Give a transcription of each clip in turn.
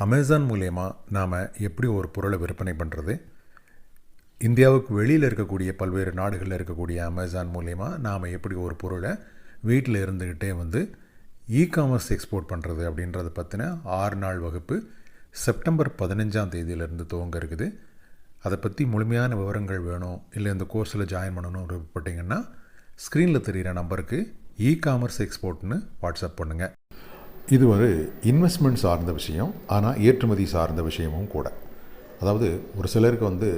Amazon மூலயமா நாம் எப்படி ஒரு பொருளை விற்பனை பண்ணுறது இந்தியாவுக்கு வெளியில் இருக்கக்கூடிய பல்வேறு நாடுகளில் இருக்கக்கூடிய அமேசான் மூலயமா நாம் எப்படி ஒரு பொருளை வீட்டில் இருந்துக்கிட்டே வந்து இ காமர்ஸ் எக்ஸ்போர்ட் பண்ணுறது அப்படின்றத பற்றின ஆறு நாள் வகுப்பு செப்டம்பர் பதினஞ்சாம் தேதியிலேருந்து துவங்க இருக்குது. அதை பற்றி முழுமையான விவரங்கள் வேணும் இல்லை இந்த கோர்ஸில் ஜாயின் பண்ணணும் விருப்பப்பட்டிங்கன்னா ஸ்க்ரீனில் தெரிகிற நம்பருக்கு இ காமர்ஸ் எக்ஸ்போர்ட்னு வாட்ஸ்அப் பண்ணுங்கள் இது ஒரு இன்வெஸ்ட்மெண்ட் சார்ந்த விஷயம் ஆனால் ஏற்றுமதி சார்ந்த விஷயமும் கூட. அதாவது ஒரு சிலருக்கு வந்து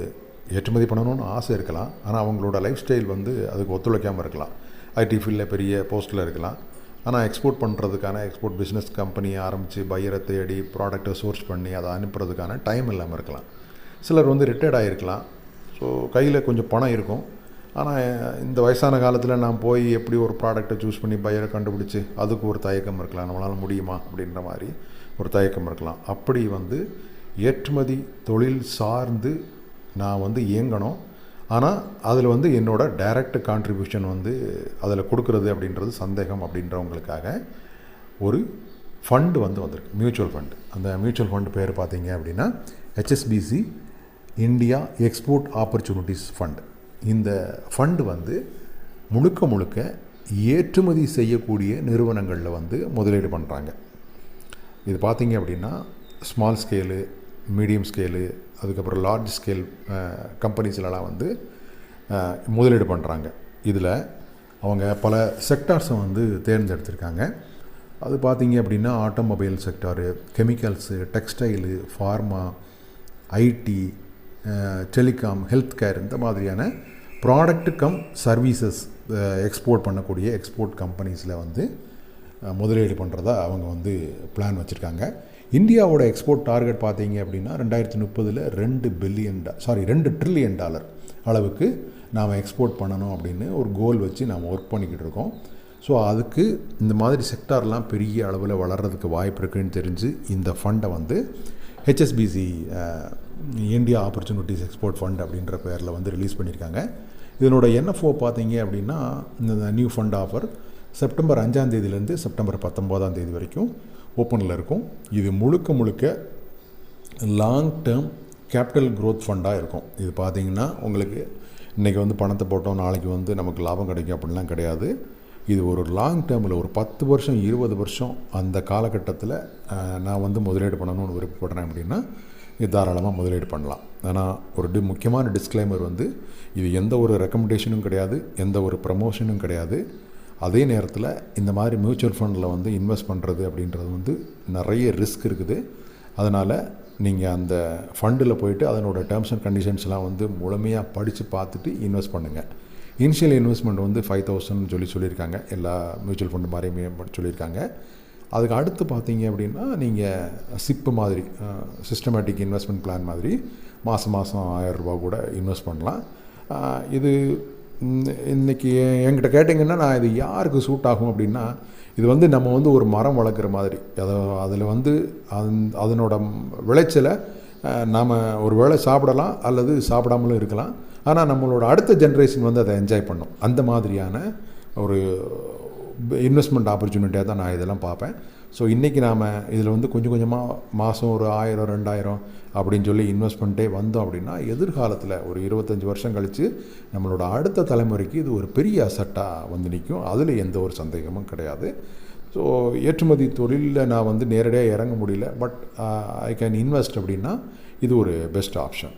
ஏற்றுமதி பண்ணணும்னு ஆசை இருக்கலாம் ஆனால் அவங்களோட லைஃப் ஸ்டைல் வந்து அதுக்கு ஒத்துழைக்காமல் இருக்கலாம். ஐடி ஃபீல்டில் பெரிய போஸ்ட்டில் இருக்கலாம். ஆனால் எக்ஸ்போர்ட் பண்ணுறதுக்கான எக்ஸ்போர்ட் பிஸ்னஸ் கம்பெனியை ஆரம்பித்து பையரை தேடி ப்ராடக்ட்டை சோர்ஸ் பண்ணி அதை அனுப்புறதுக்கான டைம் இல்லாமல் இருக்கலாம். சிலர் வந்து ரிட்டையர்ட் ஆகிருக்கலாம் ஸோ கையில் கொஞ்சம் பணம் இருக்கும். ஆனால் இந்த வயசான காலத்தில் நான் போய் எப்படி ஒரு ப்ராடக்ட்டை சூஸ் பண்ணி பையரை கண்டுபிடிச்சி அதுக்கு ஒரு தயக்கம் இருக்கலாம். நம்மளால் முடியுமா? அப்படின்ற மாதிரி ஒரு தயக்கம் இருக்கலாம். அப்படி வந்து ஏற்றுமதி தொழில் சார்ந்து நான் வந்து இயங்கணும். ஆனால் அதில் வந்து என்னோடய டைரக்ட் கான்ட்ரிபியூஷன் வந்து அதில் கொடுக்குறது அப்படின்றது சந்தேகம் அப்படின்றவங்களுக்காக ஒரு ஃபண்டு வந்து வந்திருக்கு. மியூச்சுவல் ஃபண்டு அந்த மியூச்சுவல் ஃபண்டு பேர் பார்த்தீங்க அப்படின்னா HSBC India export opportunities fund இந்த ஃபண்டு வந்து முழுக்க முழுக்க ஏற்றுமதி செய்யக்கூடிய நிறுவனங்களில் வந்து முதலீடு பண்ணுறாங்க இது பார்த்திங்க அப்படின்னா ஸ்மால் ஸ்கேலு மீடியம் ஸ்கேலு அதுக்கப்புறம் லார்ஜ் ஸ்கேல் கம்பெனிஸ்லலாம் வந்து முதலீடு பண்ணுறாங்க இதில் அவங்க பல செக்டார்ஸை வந்து தேர்ந்தெடுத்திருக்காங்க. அது பார்த்தீங்க அப்படின்னா automobile sector chemicals textile pharma IT telecom health care இந்த மாதிரியான ப்ராடக்ட் கம் சர்வீசஸ் எக்ஸ்போர்ட் பண்ணக்கூடிய எக்ஸ்போர்ட் கம்பெனிஸில் வந்து முதலீடு பண்ணுறதா அவங்க வந்து பிளான் வச்சுருக்காங்க. இந்தியாவோட எக்ஸ்போர்ட் டார்கெட் பார்த்தீங்க அப்படின்னா ரெண்டாயிரத்தி முப்பதில் ரெண்டு பில்லியன் டா சாரி ரெண்டு ட்ரில்லியன் டாலர் அளவுக்கு நாம் எக்ஸ்போர்ட் பண்ணணும் அப்படின்னு ஒரு கோல் வச்சு நாம் ஒர்க் பண்ணிக்கிட்டு இருக்கோம். ஸோ அதுக்கு இந்த மாதிரி செக்டார்லாம் பெரிய அளவில் வளர்கிறதுக்கு வாய்ப்பு இருக்குன்னு தெரிஞ்சு இந்த ஃபண்டை வந்து HSBC India opportunities export fund அப்படின்ற பேரில் வந்து ரிலீஸ் பண்ணியிருக்காங்க. இதனோட என்எஃப்ஓ பார்த்தீங்க அப்படின்னா இந்த நியூ ஃபண்ட் ஆஃபர் செப்டம்பர் அஞ்சாம் தேதியிலேருந்து செப்டம்பர் பத்தொம்போதாம் தேதி வரைக்கும் ஓப்பனில் இருக்கும். இது முழுக்க முழுக்க லாங் டேர்ம் கேபிட்டல் க்ரோத் ஃபண்டாக இருக்கும். இது பார்த்திங்கன்னா உங்களுக்கு இன்றைக்கி வந்து பணத்தை போட்டோம் நாளைக்கு வந்து நமக்கு லாபம் கிடைக்கும் அப்படின்லாம் கிடையாது. இது ஒரு லாங் டேர்மில் ஒரு பத்து வருஷம் இருபது வருஷம் அந்த காலகட்டத்தில் நான் வந்து முதலீடு பண்ணணும்னு விருப்பப்படுறேன் அப்படின்னா இது தாராளமாக முதலீடு பண்ணலாம். ஆனால் ஒரு டி முக்கியமான டிஸ்க்ளைமர் வந்து இது எந்த ஒரு ரெக்கமெண்டேஷனும் கிடையாது எந்த ஒரு ப்ரமோஷனும் கிடையாது. அதே நேரத்தில் இந்த மாதிரி மியூச்சுவல் ஃபண்டில் வந்து இன்வெஸ்ட் பண்ணுறது அப்படின்றது வந்து நிறைய ரிஸ்க் இருக்குது. அதனால் நீங்கள் அந்த ஃபண்டில் போயிட்டு அதனோட டேர்ம்ஸ் அண்ட் கண்டிஷன்ஸ்லாம் வந்து முழுமையாக படித்து பார்த்துட்டு இன்வெஸ்ட் பண்ணுங்கள் இனிஷியல் இன்வெஸ்ட்மெண்ட் வந்து ஃபைவ் தௌசண்ட் சொல்லி சொல்லியிருக்காங்க. எல்லா மியூச்சுவல் ஃபண்டு மாதிரியுமே சொல்லியிருக்காங்க. அதுக்கு அடுத்து பார்த்தீங்க அப்படின்னா நீங்கள் சிப்பு மாதிரி சிஸ்டமேட்டிக் இன்வெஸ்ட்மெண்ட் பிளான் மாதிரி மாதம் மாதம் ஆயரரூபா கூட இன்வெஸ்ட் பண்ணலாம். இது இன்றைக்கி என்கிட்ட கேட்டிங்கன்னா நான் இது யாருக்கு சூட் ஆகும் அப்படின்னா இது வந்து நம்ம வந்து ஒரு மரம் வளர்க்குற மாதிரி. அதை அதில் வந்து அந் அதனோட விளைச்சலை நாம் ஒரு வேளை சாப்பிடலாம் அல்லது சாப்பிடாமலும் இருக்கலாம். ஆனால் நம்மளோட அடுத்த ஜென்ரேஷன் வந்து அதை என்ஜாய் பண்ணும். அந்த மாதிரியான ஒரு இன்வெஸ்ட்மெண்ட் ஆப்பர்ச்சுனிட்டியாக தான் நான் இதெல்லாம் பார்ப்பேன். ஸோ இன்றைக்கி நாம் இதில் வந்து கொஞ்சம் கொஞ்சமாக மாதம் ஒரு ஆயிரம் ரெண்டாயிரம் அப்படின்னு சொல்லி இன்வெஸ்ட்மெண்ட்டே வந்தோம் அப்படின்னா எதிர்காலத்தில் ஒரு இருபத்தஞ்சி வருஷம் கழித்து நம்மளோட அடுத்த தலைமுறைக்கு இது ஒரு பெரிய அசட்டாக வந்து நிற்கும் அதில் எந்த ஒரு சந்தேகமும் கிடையாது. ஸோ ஏற்றுமதி தொழிலில் நான் வந்து நேரடியாக இறங்க முடியல. பட் ஐ கேன் இன்வெஸ்ட் அப்படின்னா இது ஒரு பெஸ்ட் ஆப்ஷன்